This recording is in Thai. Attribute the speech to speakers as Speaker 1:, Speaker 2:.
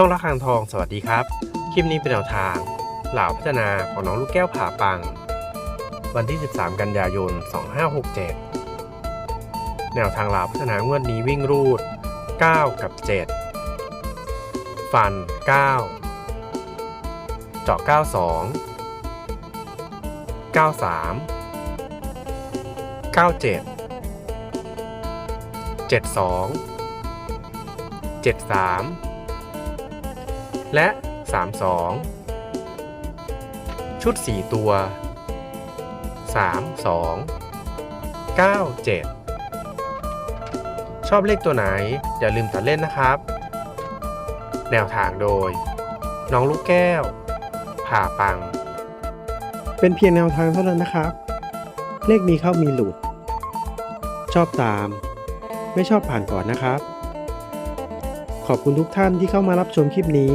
Speaker 1: ช่องระฆังทองสวัสดีครับ คลิปนี้เป็นแนวทาง เหล่าพัฒนาของน้องลูกแก้วผ่าปัง วันที่ 13 กันยายน 2567 แนวทางเหล่าพัฒนางวดนี้วิ่งรูด 9 กับ 7 ฟัน 9 เจาะ 92 93 97 72 73 และ 32 ชุด 4 ตัว 3 2 9 7 ชอบเลขตัวไหน อย่าลืมตัดเล่นนะครับ แนวทางโดย น้องลูกแก้ว ผ่าปัง
Speaker 2: เป็นเพียงแนวทางเท่านั้นนะครับ เลขมีเข้ามีหลุด ชอบตาม ไม่ชอบผ่านก่อนนะครับขอบคุณทุกท่านที่เข้ามารับชมคลิปนี้